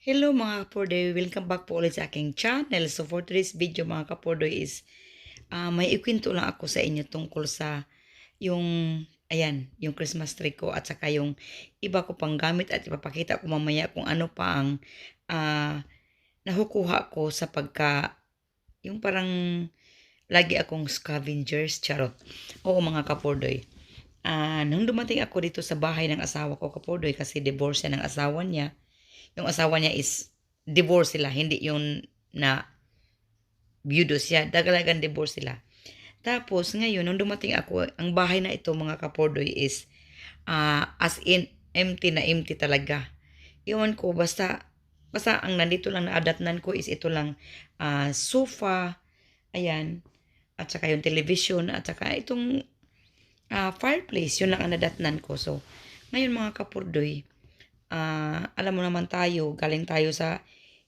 Hello mga kapordoy, welcome back po ulit sa aking channel. So for today's video mga kapordoy is ah, may ikwento lang ako sa inyo tungkol sa yung ayan, yung Christmas tree ko at saka yung iba ko pang gamit at ipapakita ko mamaya kung ano pa ang ah, nahukuha ko sa pagka yung parang lagi akong scavengers, charot. Oo mga kapordoy. Ah, nung dumating ako dito sa bahay ng asawa ko kapordoy kasi divorce ng asawa niya yung asawa niya is divorce sila, hindi yung na byudo siya. Dagalagan divorce sila. Tapos, ngayon, nung dumating ako, ang bahay na ito, mga kapordoy, is ah, as in, empty na empty talaga. Iwan ko, basta, basta ang nandito lang na adatnan ko is ito lang, ah, sofa, ayan, at saka yung television, at saka itong ah, fireplace, yun lang ang nadatnan ko. So, ngayon mga kapordoy, ah, alam mo naman tayo, galing tayo sa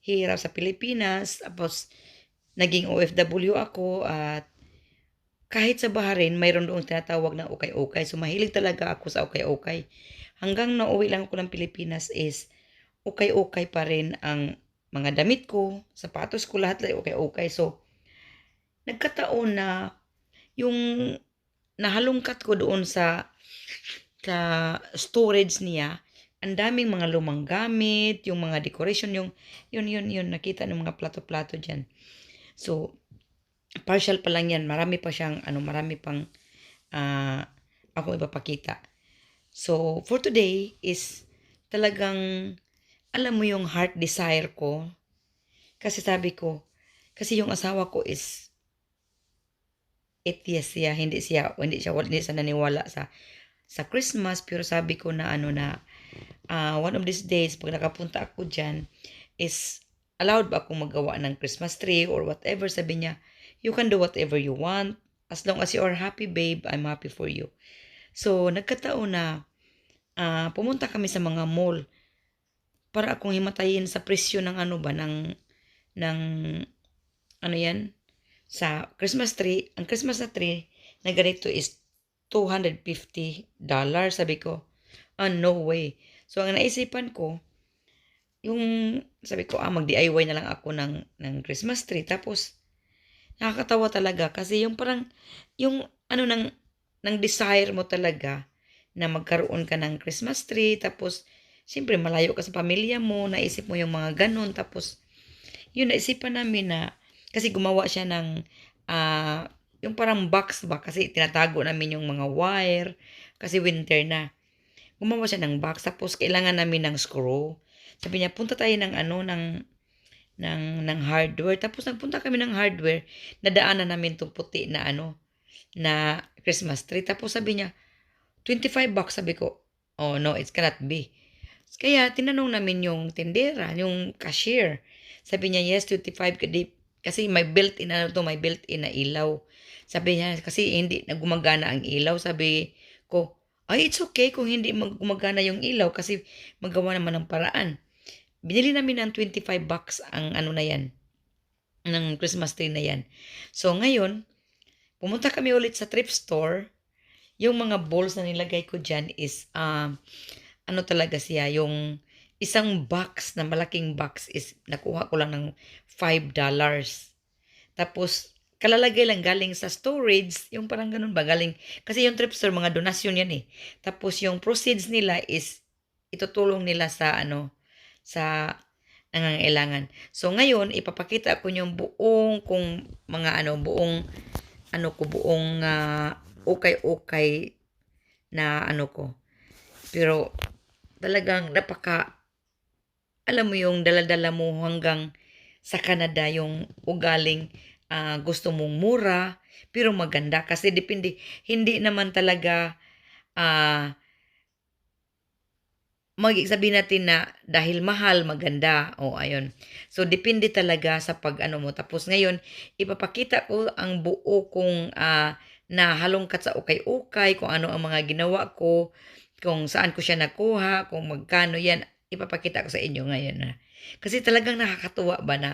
hirap sa Pilipinas, tapos naging OFW ako at kahit sa Bahrain, mayroon doong tinatawag na ukay-ukay. So mahilig talaga ako sa ukay-ukay. Hanggang nauwi lang ako ng Pilipinas is ukay-ukay pa rin ang mga damit ko, sapatos ko, lahat lang ukay-ukay. So, nagkataon na yung nahalungkat ko doon sa sa storage niya, ang daming mga lumang gamit, yung mga decoration, yung yun yun yun nakita ng mga plato-plato diyan. So partial pa lang yan, marami pa siyang ano, marami pang ah ako ipapakita. So for today is talagang alam mo yung heart desire ko kasi sabi ko kasi yung asawa ko is atheist siya, hindi siya hindi siya hindi siya naniwala sa sa Christmas pero sabi ko na ano na ah, one of these days pag nakapunta ako diyan is allowed ba akong magawa ng Christmas tree or whatever? Sabi niya you can do whatever you want. As long as you are happy babe I'm happy for you. So nagkataon na ah, pumunta kami sa mga mall para akong himatayin sa presyo ng ano ba ng ng ano yan? Sa Christmas tree. Ang Christmas na tree na ganito is 250 dollars sabi ko ah no way. So ang naisipan ko yung sabi ko ah mag DIY na lang ako ng ng Christmas tree. Tapos nakakatawa talaga kasi yung parang yung ano ng ng desire mo talaga na magkaroon ka ng Christmas tree tapos siyempre malayo ka sa pamilya mo naisip mo yung mga ganun tapos yun naisipan namin na kasi gumawa siya ng ah yung parang box ba kasi tinatago namin yung mga wire kasi winter na gumawa siya ng box tapos kailangan namin ng screw. Sabi niya punta tayo ng ano ng ng ng hardware. Tapos nagpunta kami ng hardware nadaanan namin tong puti na ano na Christmas tree. Tapos sabi niya 25 bucks. Sabi ko oh no it cannot be. Kaya tinanong namin yung tindera yung cashier. Sabi niya yes 25 kadi kasi may built-in ano to may built-in na ilaw. Sabi niya kasi hindi na gumagana ang ilaw. Sabi ko ay it's okay kung hindi mag- gumagana yung ilaw kasi magawa naman ng paraan. Binili namin ng 25 bucks ang ano na yan ng Christmas tree na yan. So ngayon pumunta kami ulit sa thrift store. Yung mga balls na nilagay ko dyan is um, ano talaga siya yung isang box na malaking box is nakuha ko lang ng 5 dollars. Tapos kalalagay lang galing sa storage, yung parang ganun ba, galing, kasi yung thrift store, mga donasyon yan eh. Tapos yung proceeds nila is, itutulong nila sa ano, sa nangangailangan. So ngayon, ipapakita ko yung buong, kung mga ano, buong, ano ko, buong ah, ukay-ukay na ano ko. Pero, talagang napaka, alam mo yung daladala mo hanggang sa Canada yung ugaling ah, gusto mong mura pero maganda. Kasi depende hindi naman talaga ah mag sabihin natin na dahil mahal maganda. O ayun. So depende talaga sa pag ano mo. Tapos ngayon ipapakita ko ang buo kong ah, na halongkat sa ukay-ukay kung ano ang mga ginawa ko kung saan ko siya nakuha kung magkano yan. Ipapakita ko sa inyo ngayon na kasi talagang nakakatuwa ba na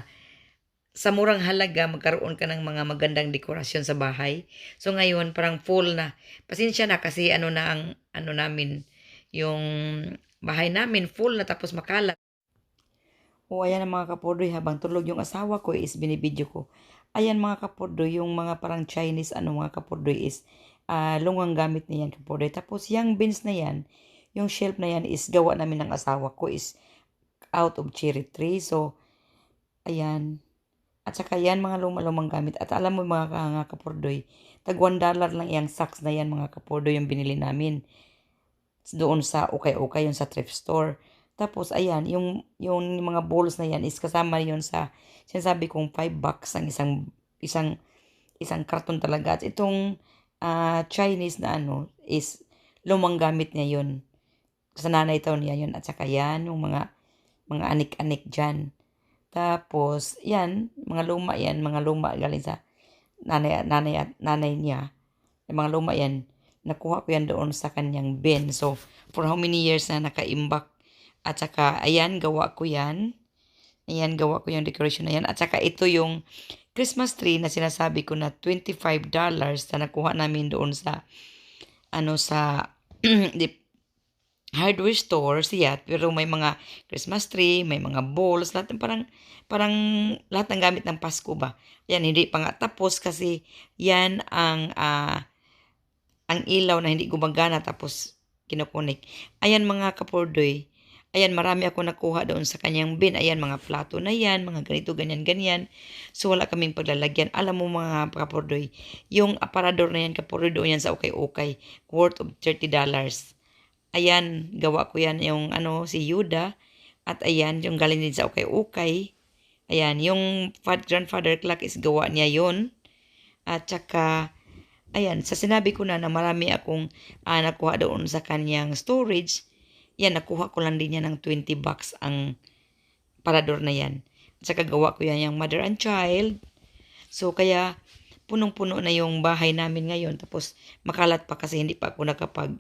sa murang halaga magkaroon ka ng mga magandang dekorasyon sa bahay. So ngayon parang full na. Pasensya na kasi ano na ang ano namin yung bahay namin full na tapos makalat. O ayan ang mga kapurdoy, habang tulog yung asawa ko is binibidyo ko. Ayan mga kapurdoy, yung mga parang Chinese ano mga kapurdoy is ah, lungang gamit na yan kapurdoy. Tapos yung bins na yan, yung shelf na yan is gawa namin ng asawa ko is out of cherry tree. So, ayan. At saka yan mga lumang gamit. At alam mo mga ka- mga kapurdoy, tag 1 dollar lang yung socks na yan mga kapurdoy yung binili namin. Doon sa ukay-ukay yung sa thrift store. Tapos ayan, yung yung mga bowls na yan is kasama yun sa sinasabi kong 5 bucks ang isang isang isang karton talaga. At itong ah, Chinese na ano is lumang gamit niya yun. Sa nanay taon niya yun. At saka yan, yung mga mga anik-anik dyan. Tapos, yan, mga luma yan, mga luma galing sa nanay, nanay, nanay niya. Yung mga luma yan, nakuha ko yan doon sa kanyang bin. So, for how many years na nakaimbak. At saka, ayan, gawa ko yan. Ayan, gawa ko yung decoration na yan. At saka, ito yung Christmas tree na sinasabi ko na $25 na nakuha namin doon sa, ano, sa, hardware store siya pero may mga Christmas tree, may mga balls, lahat ng parang parang lahat ng gamit ng Pasko ba. Yan hindi pa nga tapos kasi yan ang ah, ang ilaw na hindi gumagana tapos kinukunik. Ayan mga kapordoy. Ayan, marami ako nakuha doon sa kanyang bin. Ayan, mga plato na yan, mga ganito, ganyan, ganyan. So, wala kaming paglalagyan. Alam mo mga kapordoy, yung aparador na yan, kapordoy doon yan sa okay-okay, worth of $30. Ayan, gawa ko yan yung ano, si Yuda. At ayan, yung galing din sa okay-okay. Ayan, yung fat grandfather clock is gawa niya yon At saka, ayan, sa sinabi ko na na marami akong ah, nakuha doon sa kanyang storage, yan, nakuha ko lang din yan ng 20 bucks ang parador na yan. At saka gawa ko yan yung mother and child. So, kaya punong-puno na yung bahay namin ngayon. Tapos, makalat pa kasi hindi pa ako nakapag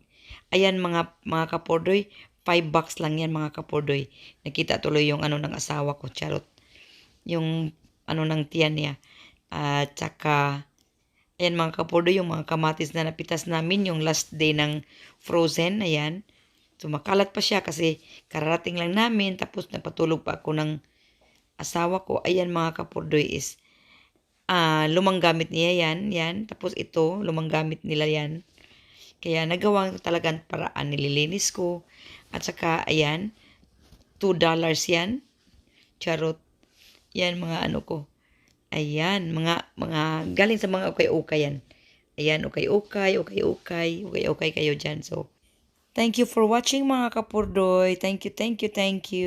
Ayan mga mga kapordoy, 5 bucks lang yan mga kapordoy. Nakita tuloy yung ano ng asawa ko, charot. Yung ano ng tiyan niya. At saka, ayan mga kapordoy, yung mga kamatis na napitas namin, yung last day ng frozen, ayan. So pa siya kasi kararating lang namin, tapos napatulog pa ako ng asawa ko. Ayan mga kapordoy is, ah lumang gamit niya yan, yan. Tapos ito, lumang gamit nila yan. Kaya nagawa ko talagang paraan, nililinis ko. At saka, ayan, $2 yan. Charot. Yan, mga ano ko. Ayan, mga, mga, galing sa mga ukay-ukay yan. Ayan, ukay-ukay, ukay-ukay, ukay-ukay kayo dyan. So, thank you for watching mga kapurdoy. Thank you, thank you, thank you.